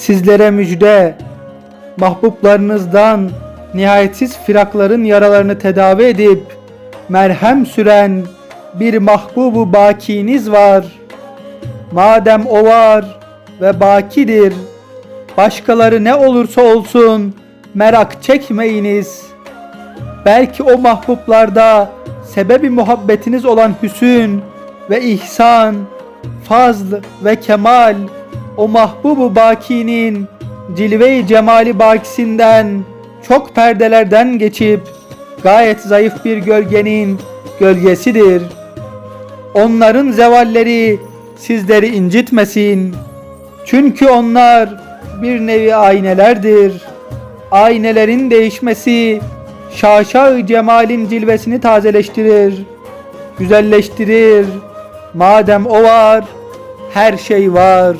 Sizlere müjde. Mahbublarınızdan nihayetsiz firakların yaralarını tedavi edip merhem süren bir mahbubu bakiniz var. Madem o var ve bakidir, başkaları ne olursa olsun merak çekmeyiniz. Belki o mahbublarda sebebi muhabbetiniz olan hüsün ve ihsan, fazl ve kemal o mahbubu bakinin cilve-i cemali bakisinden çok perdelerden geçip gayet zayıf bir gölgenin gölgesidir. Onların zevalleri sizleri incitmesin. Çünkü onlar bir nevi aynelerdir. Aynelerin değişmesi şaşa cemalin cilvesini tazeleştirir, güzelleştirir. Madem o var, her şey var.